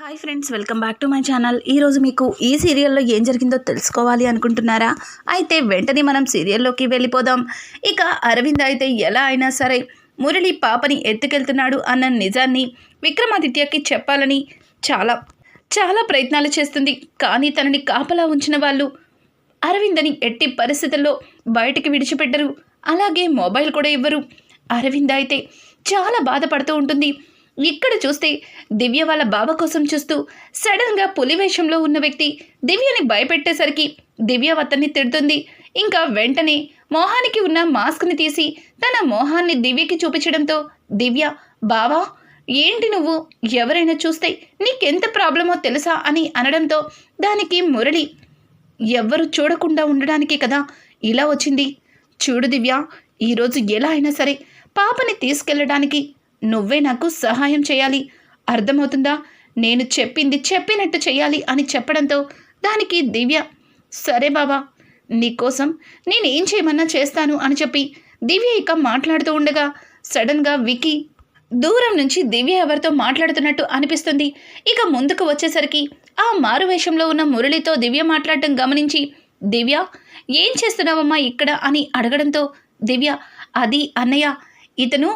Hi friends welcome back to my channel ఈరోజు మీకు ఈ సీరియల్లో ఏం జరిగిందో తెలుసుకోవాలి అనుకుంటున్నారా? అయితే వెంటనే మనం సీరియల్లోకి వెళ్ళిపోదాం. ఇక అరవింద్ అయితే ఎలా అయినా సరే మురళి పాపని ఎత్తుకెళ్తున్నాడు అన్న నిజాన్ని విక్రమాదిత్యకి చెప్పాలని చాలా చాలా ప్రయత్నాలు చేస్తుంది. కానీ తనని కాపలా ఉంచిన వాళ్ళు అరవిందని ఎట్టి పరిస్థితుల్లో బయటికి విడిచిపెట్టరు. అలాగే మొబైల్ కూడా ఇవ్వరు. అరవింద్ అయితే చాలా బాధపడుతూ ఉంటుంది. ఇక్కడ చూస్తే దివ్య వాళ్ళ బావ కోసం చూస్తూ సడన్గా పులివేషంలో ఉన్న వ్యక్తి దివ్యని భయపెట్టేసరికి దివ్య అతన్ని తిడుతుంది. ఇంకా వెంటనే మోహానికి ఉన్న మాస్క్ని తీసి తన మోహాన్ని దివ్యకి చూపించడంతో దివ్య బావా ఏంటి నువ్వు? ఎవరైనా చూస్తే నీకెంత ప్రాబ్లమో తెలుసా? అని అనడంతో దానికి మురళి ఎవ్వరు చూడకుండా ఉండడానికి కదా ఇలా వచ్చింది. చూడు దివ్య ఈరోజు ఎలా అయినా సరే పాపని తీసుకెళ్ళడానికి నువ్వే నాకు సహాయం చేయాలి. అర్థమవుతుందా? నేను చెప్పింది చెప్పినట్టు చేయాలి అని చెప్పడంతో దానికి దివ్య సరే బాబా నీకోసం నేను ఏం చేయమన్నా చేస్తాను అని చెప్పి దివ్య ఇక మాట్లాడుతూ ఉండగా సడన్గా వికీ దూరం నుంచి దివ్య ఎవరితో మాట్లాడుతున్నట్టు అనిపిస్తుంది. ఇక ముందుకు వచ్చేసరికి ఆ మారువేషంలో ఉన్న మురళితో దివ్య మాట్లాడటం గమనించి దివ్య ఏం చేస్తున్నావమ్మా ఇక్కడ? అని అడగడంతో దివ్య అది అన్నయ్య ఇతను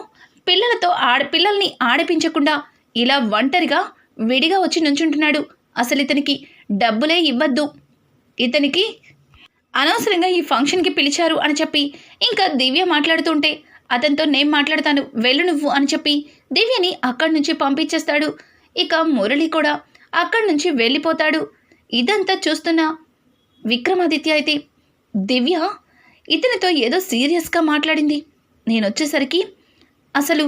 పిల్లలతో ఆడ పిల్లల్ని ఆడిపించకుండా ఇలా ఒంటరిగా విడిగా వచ్చి నుంచుంటున్నాడు. అసలు ఇతనికి డబ్బులే ఇవ్వద్దు. ఇతనికి అనవసరంగా ఈ ఫంక్షన్కి పిలిచారు అని చెప్పి ఇంకా దివ్య మాట్లాడుతుంటే అతనితో నేను మాట్లాడతాను వెళ్ళు నువ్వు అని చెప్పి దివ్యని అక్కడి నుంచి పంపించేస్తాడు. ఇక మురళి కూడా అక్కడి నుంచి వెళ్ళిపోతాడు. ఇదంతా చూస్తున్న విక్రమాదిత్య అయితే దివ్య ఇతనితో ఏదో సీరియస్గా మాట్లాడింది. నేను వచ్చేసరికి అసలు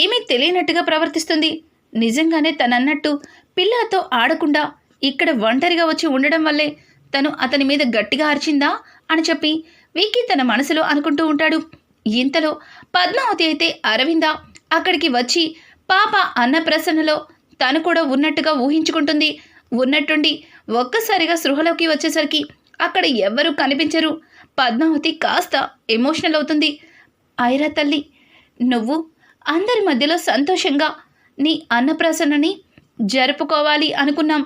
ఏమీ తెలియనట్టుగా ప్రవర్తిస్తుంది. నిజంగానే తనన్నట్టు పిల్లలతో ఆడకుండా ఇక్కడ ఒంటరిగా వచ్చి ఉండడం వల్లే తను అతని మీద గట్టిగా అరిచిందా అని చెప్పి విక్కీ తన మనసులో అనుకుంటూ ఉంటాడు. ఇంతలో పద్మావతి అయితే అరవింద అక్కడికి వచ్చి పాప అన్నప్రసన్నలో తను కూడా ఉన్నట్టుగా ఊహించుకుంటుంది. ఉన్నట్టుండి ఒక్కసారిగా సృహలోకి వచ్చేసరికి అక్కడ ఎవ్వరూ కనిపించరు. పద్మావతి కాస్త ఎమోషనల్ అవుతుంది. ఐరా తల్లి నువ్వు అందరి మధ్యలో సంతోషంగా నీ అన్నప్రాసనని జరుపుకోవాలి అనుకున్నాం.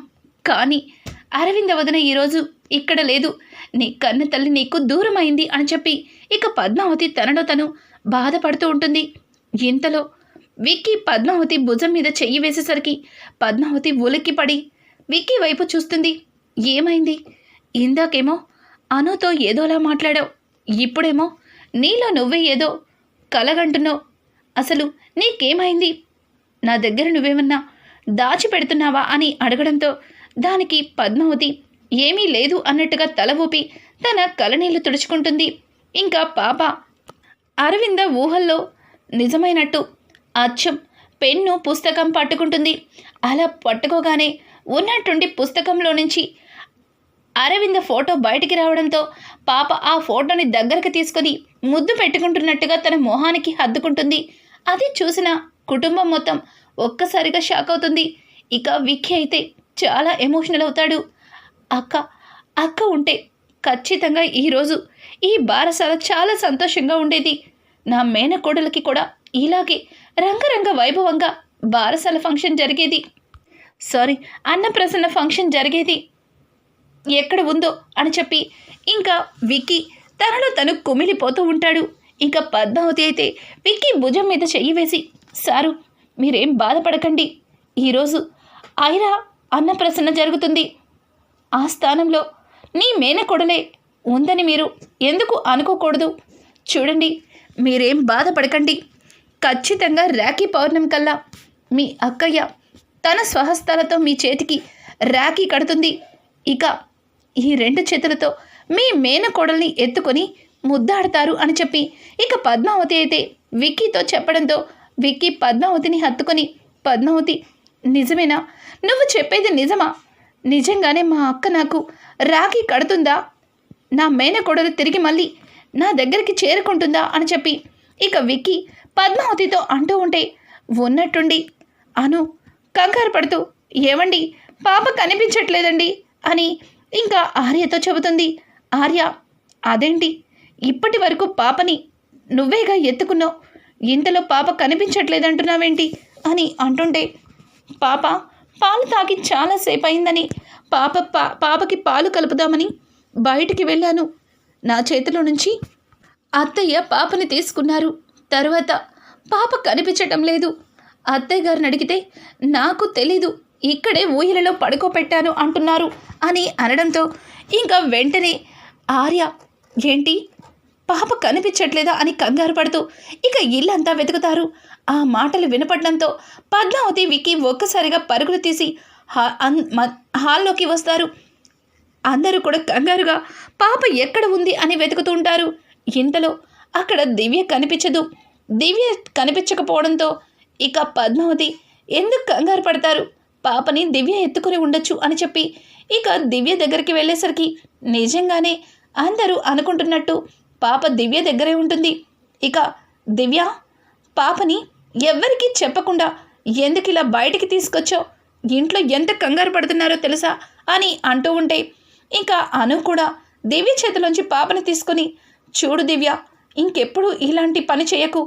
కానీ అరవింద వదిన ఈరోజు ఇక్కడ లేదు. నీ కన్న తల్లి నీకు దూరమైంది అని చెప్పి ఇక పద్మావతి తనలో తను బాధపడుతూ ఉంటుంది. ఇంతలో విక్కీ పద్మావతి భుజం మీద చెయ్యి వేసేసరికి పద్మావతి ఉలిక్కి పడి విక్కీ వైపు చూస్తుంది. ఏమైంది? ఇందాకేమో అనుతో ఏదోలా మాట్లాడావు. ఇప్పుడేమో నీలో నువ్వే ఏదో కలగంటున్నావు? అసలు నీకేమైంది? నా దగ్గర నువ్వేమన్నా దాచిపెడుతున్నావా అని అడగడంతో దానికి పద్మావతి ఏమీ లేదు అన్నట్టుగా తల ఊపి తన కలనీళ్ళు తుడుచుకుంటుంది. ఇంకా పాప అరవింద ఊహల్లో నిజమైనట్టు అచ్చం పెన్ను పుస్తకం పట్టుకుంటుంది. అలా పట్టుకోగానే ఉన్నట్టుండి పుస్తకంలో నుంచి అరవింద ఫోటో బయటికి రావడంతో పాప ఆ ఫోటోని దగ్గరకు తీసుకొని ముద్దు పెట్టుకుంటున్నట్టుగా తన మొహానికి హద్దుకుంటుంది. అది చూసిన కుటుంబం మొత్తం ఒక్కసారిగా షాక్ అవుతుంది. ఇక విక్కీ అయితే చాలా ఎమోషనల్ అవుతాడు. అక్క అక్క ఉంటే ఖచ్చితంగా ఈరోజు ఈ బారసాల చాలా సంతోషంగా ఉండేది. నా మేనకోడలకి కూడా ఇలాగే రంగరంగ వైభవంగా బారసాల ఫంక్షన్ జరిగేది. సారీ అన్నప్రసన్న ఫంక్షన్ జరిగేది. ఎక్కడ ఉందో అని చెప్పి ఇంకా విక్కీ తనలో తను కుమిలిపోతూ ఉంటాడు. ఇంకా పద్మావతి అయితే విక్కీ భుజం మీద చెయ్యి వేసి సారు మీరేం బాధపడకండి. ఈరోజు ఐరా అన్నప్రసన్న జరుగుతుంది. ఆ స్థానంలో నీ మేనకొడలే ఉందని మీరు ఎందుకు అనుకోకూడదు? చూడండి మీరేం బాధపడకండి. ఖచ్చితంగా రాఖీ పౌర్ణమి కల్లా మీ అక్కయ్య తన స్వహస్తాలతో మీ చేతికి రాఖీ కడుతుంది. ఇక ఈ రెండు చేతులతో మీ మేనకోడల్ని ఎత్తుకొని ముద్దాడతారు అని చెప్పి. ఇక పద్మావతి అయితే విక్కీతో చెప్పడంతో విక్కీ పద్మావతిని హత్తుకొని పద్మావతి నిజమేనా? నువ్వు చెప్పేది నిజమా? నిజంగానే మా అక్క నాకు రాఖీ కడుతుందా? నా మేనకోడలు తిరిగి మళ్ళీ నా దగ్గరికి చేరుకుంటుందా? అని చెప్పి. ఇక విక్కీ పద్మావతితో అంటూ ఉంటే ఉన్నట్టుండి అను కంగారు పడుతూ ఏమండి పాప కనిపించట్లేదండి అని ఇంకా ఆర్యతో చెబుతుంది. ఆర్య అదేంటి? ఇప్పటి వరకు పాపని నువ్వేగా ఎత్తుకున్నావు? ఇంతలో పాప కనిపించట్లేదంటున్నావేంటి? అని అంటుంటే పాప పాలు తాగి చాలాసేపు అయిందని పాప పా పాపకి పాలు కలుపుదామని బయటికి వెళ్ళాను. నా చేతిలో నుంచి అత్తయ్య పాపని తీసుకున్నారు. తర్వాత పాప కనిపించటం లేదు. అత్తయ్య గారిని అడిగితే నాకు తెలీదు ఇక్కడే ఊయలలో పడుకోబెట్టాను అంటున్నారు అని అనడంతో ఇంకా వెంటనే ఆర్య ఏంటి? పాప కనిపించట్లేదా? అని కంగారు పడుతూ ఇక ఇల్లంతా వెతుకుతారు. ఆ మాటలు వినపడడంతో పద్మావతి వికి ఒక్కసారిగా పరుగులు తీసి మ- హాల్లోకి వస్తారు. అందరూ కూడా కంగారుగా పాప ఎక్కడ ఉంది? అని వెతుకుతూ ఉంటారు. ఇంతలో అక్కడ దివ్య కనిపించదు. దివ్య కనిపించకపోవడంతో ఇక పద్మావతి ఎందుకు కంగారు పడతారు? పాపని దివ్య ఎత్తుకుని ఉండొచ్చు అని చెప్పి ఇక దివ్య దగ్గరికి వెళ్ళేసరికి నిజంగానే అందరూ అనుకుంటున్నట్టు పాప దివ్య దగ్గరే ఉంటుంది. ఇక దివ్య పాపని ఎవ్వరికీ చెప్పకుండా ఎందుకు ఇలా బయటికి తీసుకొచ్చావు? ఇంట్లో ఎంత కంగారు పడుతున్నారో తెలుసా? అని అంటూ ఉంటే ఇంకా అను కూడా దివ్య చేతిలోంచి పాపని తీసుకొని చూడు దివ్య ఇంకెప్పుడు ఇలాంటి పని చేయకు.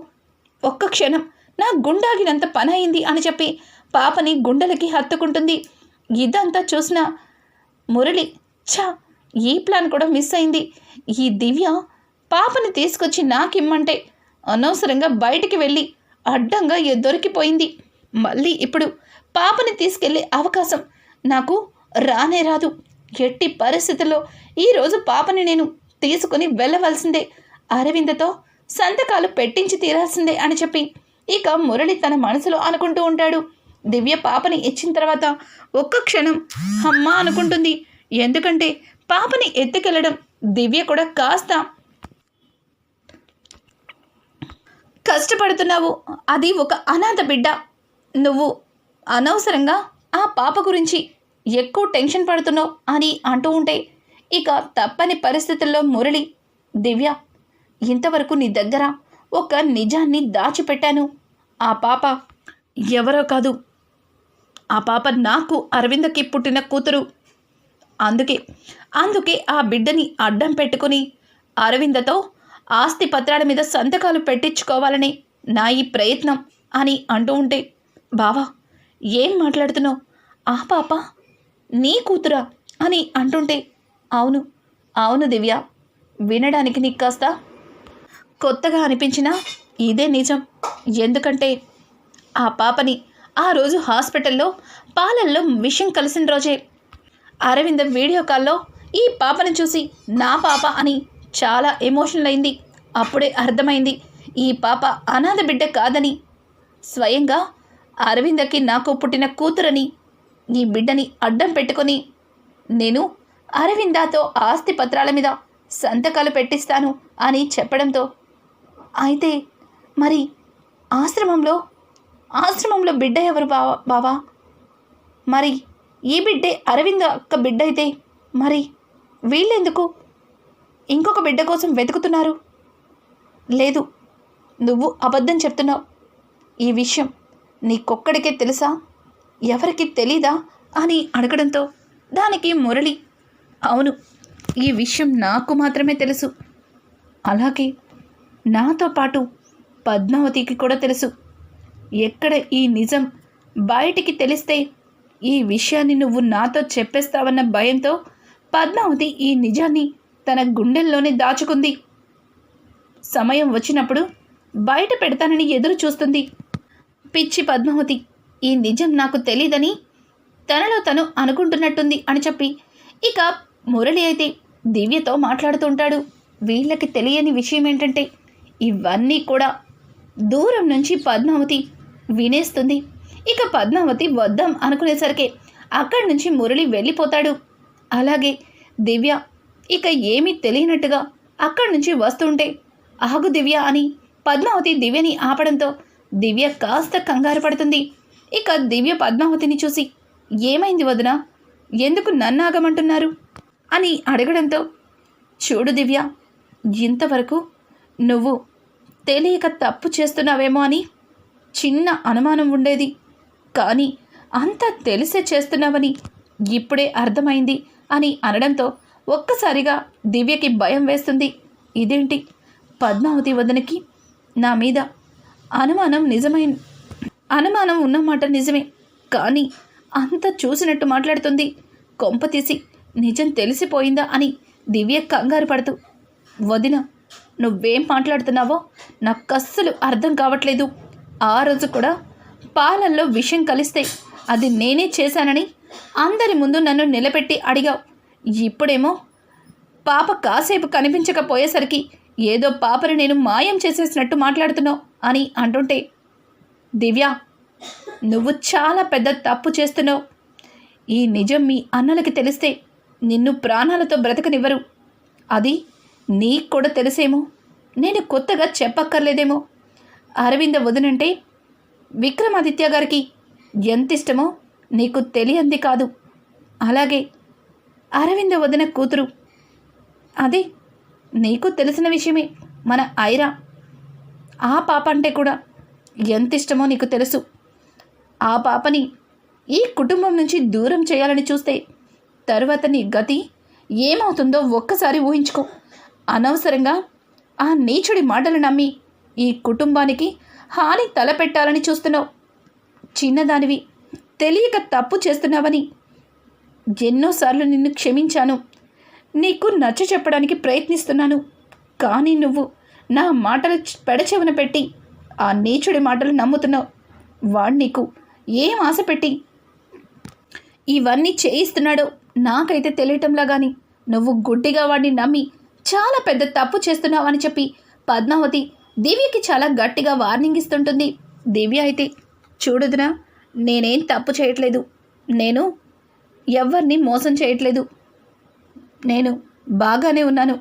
ఒక్క క్షణం నా గుండాగినంత పని అయింది అని చెప్పి పాపని గుండెలకి హత్తుకుంటుంది. ఇదంతా చూసిన మురళి ఛా ఈ ప్లాన్ కూడా మిస్ అయింది. ఈ దివ్య పాపని తీసుకొచ్చి నాకిమ్మంటే అనవసరంగా బయటికి వెళ్ళి అడ్డంగా దొరికిపోయింది మళ్ళీ ఇప్పుడు పాపని తీసుకెళ్ళే అవకాశం నాకు రానే రాదు. ఎట్టి పరిస్థితుల్లో ఈరోజు పాపని నేను తీసుకుని వెళ్ళవలసిందే. అరవిందతో సంతకాలు పెట్టించి తీరాల్సిందే అని చెప్పి ఇక మురళి తన మనసులో అనుకుంటూ ఉంటాడు. దివ్య పాపని ఇచ్చిన తర్వాత ఒక్క క్షణం అమ్మా అనుకుంటుంది. ఎందుకంటే పాపని ఎత్తుకెళ్ళడం దివ్య కూడా కాస్త కష్టపడుతున్నావు. అది ఒక అనాథ బిడ్డ. నువ్వు అనవసరంగా ఆ పాప గురించి ఎక్కువ టెన్షన్ పడుతున్నావు అని అంటూ ఉంటే ఇక తప్పని పరిస్థితుల్లో మురళి దివ్య ఇంతవరకు నీ దగ్గర ఒక నిజాన్ని దాచిపెట్టాను. ఆ పాప ఎవరో కాదు. ఆ పాప నాకు అరవిందకి పుట్టిన కూతురు. అందుకే అందుకే ఆ బిడ్డని అడ్డం పెట్టుకుని అరవిందతో ఆస్తి పత్రాల మీద సంతకాలు పెట్టించుకోవాలని నా ఈ ప్రయత్నం అని అంటూ ఉంటే బావా ఏం మాట్లాడుతున్నావు? ఆ పాప నీ కూతురా అని అంటుంటే అవును అవును దివ్య వినడానికి నీకు కాస్త కొత్తగా అనిపించినా ఇదే నిజం. ఎందుకంటే ఆ పాపని ఆ రోజు హాస్పిటల్లో పాలల్లో విషం కలిసిన రోజే అరవిందం వీడియో కాల్లో ఈ పాపను చూసి నా పాప అని చాలా ఎమోషనల్ అయింది. అప్పుడే అర్థమైంది ఈ పాప అనాథ బిడ్డ కాదని. స్వయంగా అరవిందకి నాకు పుట్టిన కూతురని ఈ బిడ్డని అడ్డం పెట్టుకొని నేను అరవిందాతో ఆస్తి పత్రాల మీద సంతకాలు పెట్టిస్తాను అని చెప్పడంతో అయితే మరి ఆశ్రమంలో ఆశ్రమంలో బిడ్డ ఎవరు బావా బావా? మరి ఈ బిడ్డే అరవింద్ అక్క బిడ్డ అయితే మరి వీళ్ళెందుకు? ఇంకొక బిడ్డ కోసం వెతుకుతున్నారు. లేదు నువ్వు అబద్ధం చెప్తున్నావు. ఈ విషయం నీకొక్కడికే తెలుసా? ఎవరికి తెలీదా? అని అడగడంతో దానికి మురళి అవును ఈ విషయం నాకు మాత్రమే తెలుసు. అలాగే నాతో పాటు పద్మావతికి కూడా తెలుసు. ఎక్కడ ఈ నిజం బయటికి తెలిస్తే ఈ విషయాన్ని నువ్వు నాతో చెప్పేస్తావన్న భయంతో పద్మావతి ఈ నిజాన్ని తన గుండెల్లోనే దాచుకుంది. సమయం వచ్చినప్పుడు బయట పెడతానని ఎదురు చూస్తుంది. పిచ్చి పద్మావతి ఈ నిజం నాకు తెలీదని తనలో తను అనుకుంటున్నట్టుంది అని చెప్పి ఇక మురళి అయితే దివ్యతో మాట్లాడుతుంటాడు వీళ్ళకి తెలియని విషయం ఏంటంటే ఇవన్నీ కూడా దూరం నుంచి పద్మావతి వినేస్తుంది. ఇక పద్మావతి వద్దాం అనుకునేసరికి అక్కడి నుంచి మురళి వెళ్ళిపోతాడు. అలాగే దివ్య ఇక ఏమీ తెలియనట్టుగా అక్కడి నుంచి వస్తుంటే ఆగు దివ్య అని పద్మావతి దివ్యని ఆపడంతో దివ్య కాస్త కంగారు పడుతుంది. ఇక దివ్య పద్మావతిని చూసి ఏమైంది వదిన? ఎందుకు నన్ను ఆగమంటున్నారు? అని అడగడంతో చూడు దివ్య ఇంతవరకు నువ్వు తెలియక తప్పు చేస్తున్నావేమో అని చిన్న అనుమానం ఉండేది. కానీ అంతా తెలిసే చేస్తున్నావని ఇప్పుడే అర్థమైంది అని అనడంతో ఒక్కసారిగా దివ్యకి భయం వేస్తుంది. ఇదేంటి? పద్మావతి వదనకి నా మీద అనుమానం నిజమైన అనుమానం ఉన్నమాట నిజమే. కానీ అంత చూసినట్టు మాట్లాడుతుంది. కొంప తీసి నిజం తెలిసిపోయిందా అని దివ్య కంగారు పడుతూ వదిన నువ్వేం మాట్లాడుతున్నావో నాకు అస్సలు అర్థం కావట్లేదు. ఆ రోజు కూడా పాలల్లో విషం కలిస్తే అది నేనే చేశానని అందరి ముందు నన్ను నిలబెట్టి అడిగావు. ఇప్పుడేమో పాప కాసేపు కనిపించకపోయేసరికి ఏదో పాపని నేను మాయం చేసేసినట్టు మాట్లాడుతున్నావు అని అంటుంటే దివ్య నువ్వు చాలా పెద్ద తప్పు చేస్తున్నావు. ఈ నిజం మీ అన్నలకి తెలిస్తే నిన్ను ప్రాణాలతో బ్రతకనివ్వరు. అది నీకు కూడా తెలిసేమో. నేను కొత్తగా చెప్పక్కర్లేదేమో. అరవింద వదినంటే విక్రమాదిత్య గారికి ఎంత ఇష్టమో నీకు తెలియంది కాదు. అలాగే అరవింద వదిన కూతురు. అది నీకు తెలిసిన విషయమే మన ఐరా. ఆ పాప అంటే కూడా ఎంత ఇష్టమో నీకు తెలుసు. ఆ పాపని ఈ కుటుంబం నుంచి దూరం చేయాలని చూస్తే తరువాత నీ గతి ఏమవుతుందో ఒక్కసారి ఊహించుకో. అనవసరంగా ఆ నీచుడి మాటలు నమ్మి ఈ కుటుంబానికి హాని తలపెట్టాలని చూస్తున్నావు. చిన్నదానివి. తెలియక తప్పు చేస్తున్నావని. ఎన్నోసార్లు నిన్ను క్షమించాను. నీకు నచ్చ చెప్పడానికి ప్రయత్నిస్తున్నాను. కానీ నువ్వు నా మాటలు పెడచెవిన పెట్టి ఆ నీచుడి మాటలు నమ్ముతున్నావు. వాడు నీకు ఏం ఆశ పెట్టి? ఇవన్నీ చేయిస్తున్నాడో నాకైతే తెలియటంలా కానీ నువ్వు గుడ్డిగా వాడిని నమ్మి చాలా పెద్ద తప్పు చేస్తున్నావని చెప్పి పద్మావతి దివ్యకి చాలా గట్టిగా వార్నింగ్ ఇస్తుంటుంది. దివ్య అయితే చూడుదునా నేనేం తప్పు చేయట్లేదు. నేను ఎవరిని మోసం చేయట్లేదు. నేను బాగానే ఉన్నాను.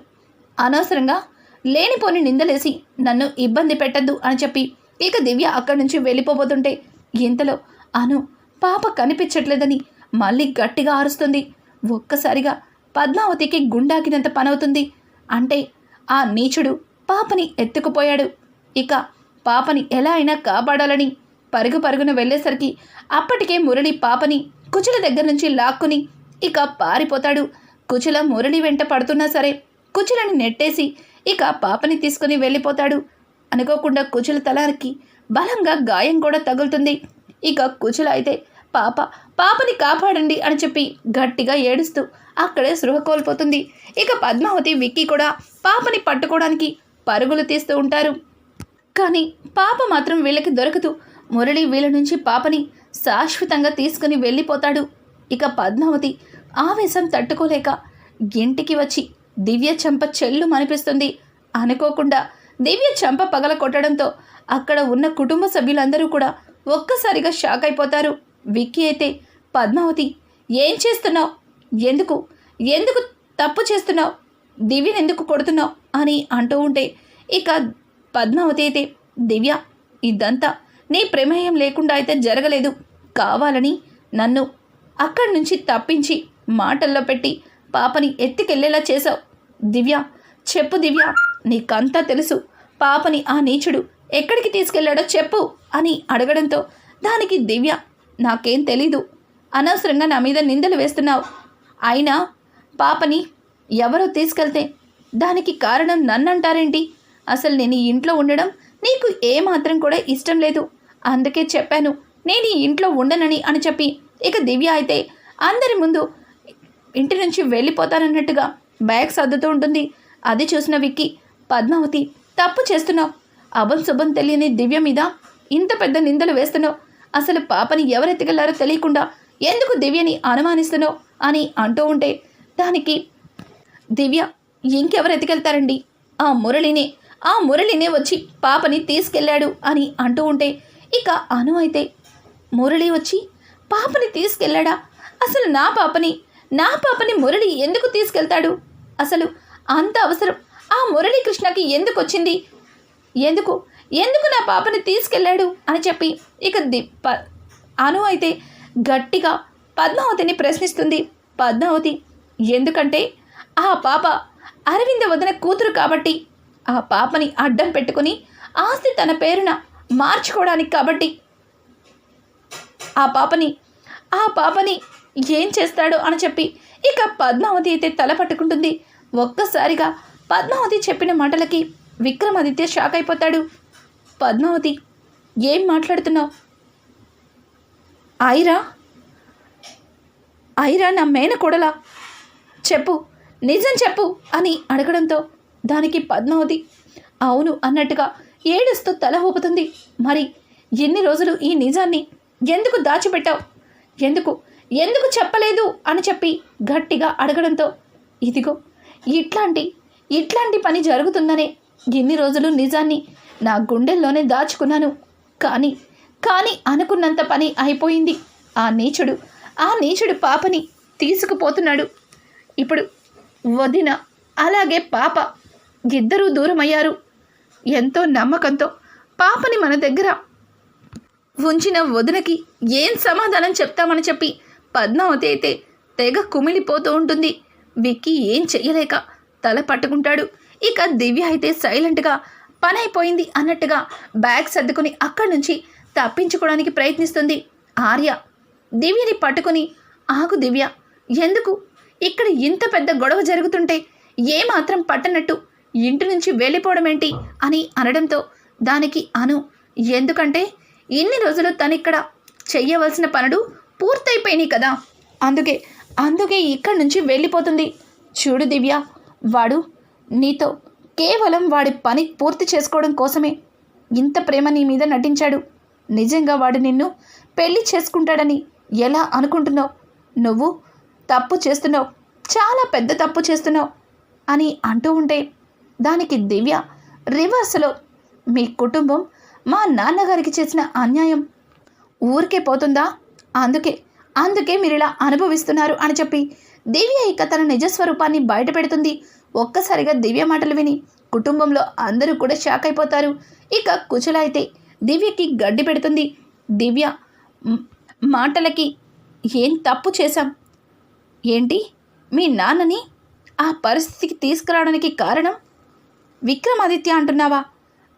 అనవసరంగా లేనిపోని నిందలేసి నన్ను ఇబ్బంది పెట్టద్దు అని చెప్పి ఇక దివ్య అక్కడి నుంచి వెళ్ళిపోబోతుంటే ఇంతలో అను పాప కనిపించట్లేదని మళ్ళీ గట్టిగా ఆరుస్తుంది ఒక్కసారిగా పద్మావతికి గుండాకినంత పనవుతుంది. అంటే ఆ నీచుడు పాపని ఎత్తుకుపోయాడు. ఇక పాపని ఎలా అయినా కాపాడాలని పరుగు పరుగున వెళ్ళేసరికి అప్పటికే మురళి పాపని కుచుల దగ్గర నుంచి లాక్కుని ఇక పారిపోతాడు. కుచుల మురళి వెంట పడుతున్నా సరే కుచులని నెట్టేసి ఇక పాపని తీసుకుని వెళ్ళిపోతాడు. అనుకోకుండా కుచుల తలానికి బలంగా గాయం కూడా తగులుతుంది. ఇక కుచుల అయితే పాప పాపని కాపాడండి అని చెప్పి గట్టిగా ఏడుస్తూ అక్కడే సృహ కోల్పోతుంది. ఇక పద్మావతి విక్కీ కూడా పాపని పట్టుకోవడానికి పరుగులు తీస్తూ ఉంటారు. కానీ పాప మాత్రం వీళ్ళకి దొరకదు. మురళి వీళ్ళ నుంచి పాపని శాశ్వతంగా తీసుకుని వెళ్ళిపోతాడు. ఇక పద్మావతి ఆవేశం తట్టుకోలేక ఇంటికి వచ్చి దివ్య చెంప చెల్లు అనిపిస్తుంది అనుకోకుండా దివ్య చెంప పగల కొట్టడంతో అక్కడ ఉన్న కుటుంబ సభ్యులందరూ కూడా ఒక్కసారిగా షాక్ అయిపోతారు. విక్కీ అయితే పద్మావతి ఏం చేస్తున్నావు? ఎందుకు? ఎందుకు తప్పు చేస్తున్నావు? దివ్యని ఎందుకు కొడుతున్నావు అని అంటూ ఉంటే ఇక పద్మావతి అయితే దివ్య ఇదంతా నీ ప్రమేయం లేకుండా అయితే జరగలేదు. కావాలని నన్ను అక్కడి నుంచి తప్పించి మాటల్లో పెట్టి పాపని ఎత్తికెళ్ళేలా చేశావు. దివ్య చెప్పు దివ్య నీకంతా తెలుసు. పాపని ఆ నీచుడు ఎక్కడికి తీసుకెళ్ళాడో చెప్పు అని అడగడంతో దానికి దివ్య నాకేం తెలీదు. అనవసరంగా నా మీద నిందలు వేస్తున్నావు. అయినా పాపని ఎవరో తీసుకెళ్తే దానికి కారణం నన్నంటారేంటి? అసలు నేను ఈ ఇంట్లో ఉండడం నీకు ఏమాత్రం కూడా ఇష్టం లేదు. అందుకే చెప్పాను నేను ఈ ఇంట్లో ఉండనని అని చెప్పి. ఇక దివ్య అయితే అందరి ముందు ఇంటి నుంచి వెళ్ళిపోతానన్నట్టుగా బ్యాగ్ సర్దుతూ ఉంటుంది. అది చూసిన విక్కి పద్మావతి తప్పు చేస్తున్నావు. అభం శుభం తెలియని దివ్య మీద ఇంత పెద్ద నిందలు వేస్తున్నావు. అసలు పాపని ఎవరెత్తుకెళ్ళారో తెలియకుండా ఎందుకు దివ్యని అనుమానిస్తున్నావు? అని అంటూ ఉంటే దానికి దివ్య ఇంకెవరు ఎతికెళ్తారండి? ఆ మురళినే ఆ మురళినే వచ్చి పాపని తీసుకెళ్ళాడు అని అంటూ ఉంటే ఇక అను అయితే మురళి వచ్చి పాపని తీసుకెళ్ళాడా? అసలు నా పాపని నా పాపని మురళి ఎందుకు తీసుకెళ్తాడు? అసలు అంత అవసరం ఆ మురళీ కృష్ణకి ఎందుకు వచ్చింది ఎందుకు ఎందుకు నా పాపని తీసుకెళ్ళాడు? అని చెప్పి ఇక ది ప అను అయితే గట్టిగా పద్మావతిని ప్రశ్నిస్తుంది. పద్మావతి ఎందుకంటే ఆ పాప అరవింద వదిన కూతురు కాబట్టి ఆ పాపని అడ్డం పెట్టుకుని ఆస్తి తన పేరున మార్చుకోవడానికి కాబట్టి ఆ పాపని ఆ పాపని ఏం చేస్తాడో అని చెప్పి ఇక పద్మావతి అయితే తల పట్టుకుంటుంది. ఒక్కసారిగా పద్మావతి చెప్పిన మాటలకి విక్రమాదిత్య షాక్ అయిపోతాడు. పద్మావతి ఏం మాట్లాడుతున్నావు? ఐరా ఐరా నా మేనకోడలా. చెప్పు నిజం చెప్పు అని అడగడంతో దానికి పద్మావతి అవును అన్నట్టుగా ఏడుస్తూ తల ఊపుతుంది. మరి ఎన్ని రోజులు ఈ నిజాన్ని ఎందుకు దాచిపెట్టావు? ఎందుకు ఎందుకు చెప్పలేదు అని చెప్పి గట్టిగా అడగడంతో ఇదిగో ఇట్లాంటి ఇట్లాంటి పని జరుగుతుందనే ఎన్ని రోజులు నిజాన్ని నా గుండెల్లోనే దాచుకున్నాను. కానీ కానీ అనుకున్నంత పని అయిపోయింది. ఆ నీచుడు ఆ నీచుడు పాపని తీసుకుపోతున్నాడు. ఇప్పుడు వదిన అలాగే పాప ఇద్దరూ దూరమయ్యారు. ఎంతో నమ్మకంతో పాపని మన దగ్గర ఉంచిన వదినకి ఏం సమాధానం చెప్తామని చెప్పి పద్మావతి అయితే తెగ కుమిలిపోతూ ఉంటుంది. విక్కీ ఏం చెయ్యలేక తల పట్టుకుంటాడు. ఇక దివ్య అయితే సైలెంట్గా పని అయిపోయింది అన్నట్టుగా బ్యాగ్ సర్దుకుని అక్కడి నుంచి తప్పించుకోవడానికి ప్రయత్నిస్తుంది ఆర్య. దివ్యని పట్టుకుని ఆగు దివ్య ఎందుకు ఇక్కడ ఇంత పెద్ద గొడవ జరుగుతుంటే ఏమాత్రం పట్టనట్టు ఇంటి నుంచి వెళ్ళిపోవడం ఏంటి అని అనడంతో దానికి అను ఎందుకంటే ఇన్ని రోజులు తనిక్కడ చెయ్యవలసిన పనులు పూర్తయిపోయినాయి కదా. అందుకే అందుకే ఇక్కడి నుంచి వెళ్ళిపోతుంది. చూడు దివ్య వాడు నీతో కేవలం వాడి పని పూర్తి చేసుకోవడం కోసమే ఇంత ప్రేమ నీ మీద నటించాడు. నిజంగా వాడు నిన్ను పెళ్ళి చేసుకుంటాడని ఎలా అనుకుంటున్నావు? నువ్వు తప్పు చేస్తున్నావు. చాలా పెద్ద తప్పు చేస్తున్నావు అని అంటూ ఉంటే దానికి దివ్య రివర్స్లో మీ కుటుంబం మా నాన్నగారికి చేసిన అన్యాయం ఊరికే పోతుందా? అందుకే అందుకే మీరు ఇలా అనుభవిస్తున్నారు అని చెప్పి దివ్య ఇక తన నిజస్వరూపాన్ని బయట పెడుతుంది. ఒక్కసారిగా దివ్య మాటలు విని కుటుంబంలో అందరూ కూడా షాక్ అయిపోతారు. ఇక కుచల అయితే దివ్యకి గడ్డి పెడుతుంది. దివ్య మాటలకి ఏం తప్పు చేశాం? ఏంటి? మీ నాన్నని ఆ పరిస్థితికి తీసుకురావడానికి కారణం? విక్రమాదిత్య అంటున్నావా?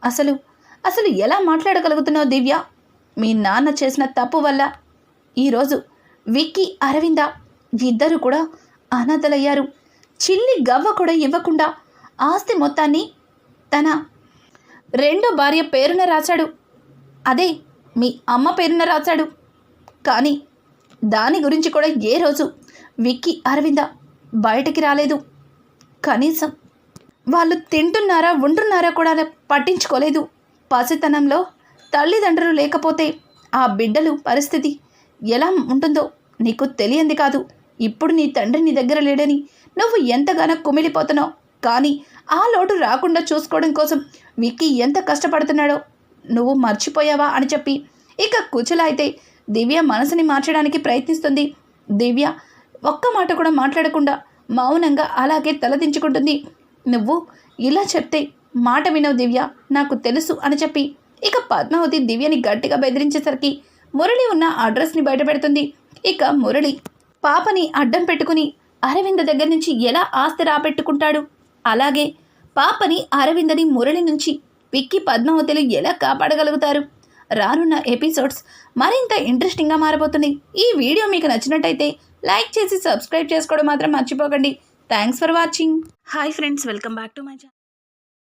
అసలు అసలు ఎలా మాట్లాడగలుగుతున్నావు దివ్య? మీ నాన్న చేసిన తప్పు వల్ల ఈరోజు విక్కీ అరవింద ఇద్దరు కూడా అనాథలయ్యారు. చిల్లి గవ్వ కూడా ఇవ్వకుండా ఆస్తి మొత్తాన్ని తన రెండో భార్య పేరున రాశాడు. అదే మీ అమ్మ పేరున రాశాడు. కానీ దాని గురించి కూడా ఏ రోజు విక్కీ అరవింద బయటికి రాలేదు. కనీసం వాళ్ళు తింటున్నారా ఉంటున్నారా కూడా పట్టించుకోలేదు. పసితనంలో తల్లిదండ్రులు లేకపోతే ఆ బిడ్డలు పరిస్థితి ఎలా ఉంటుందో నీకు తెలియంది కాదు. ఇప్పుడు నీ తండ్రి నీ దగ్గర లేడని నువ్వు ఎంతగానో కుమిలిపోతున్నావు. కానీ ఆ లోటు రాకుండా చూసుకోవడం కోసం విక్కీ ఎంత కష్టపడుతున్నాడో నువ్వు మర్చిపోయావా అని చెప్పి ఇక కుచల అయితే దివ్య మనసుని మార్చడానికి ప్రయత్నిస్తుంది. దివ్య ఒక్క మాట కూడా మాట్లాడకుండా మౌనంగా అలాగే తలదించుకుంటుంది. నువ్వు ఇలా చెప్తే మాట వినవు దివ్య నాకు తెలుసు అని చెప్పి. ఇక పద్మావతి దివ్యని గట్టిగా బెదిరించేసరికి మురళి ఉన్న అడ్రస్ని బయటపెడుతుంది. ఇక మురళి పాపని అడ్డం పెట్టుకుని అరవింద దగ్గర నుంచి ఎలా ఆస్తి రాబెట్టుకుంటాడు? అలాగే పాపని అరవిందని మురళి నుంచి విక్కి పద్మావతిలు ఎలా కాపాడగలుగుతారు? రానున్న ఎపిసోడ్స్ మరింత ఇంట్రెస్టింగ్గా మారబోతుంది ఈ వీడియో మీకు నచ్చినట్టయితే లైక్ చేసి సబ్స్క్రైబ్ చేసుకోవడం మాత్రం మర్చిపోకండి. Thanks for watching hi friends welcome back to my channel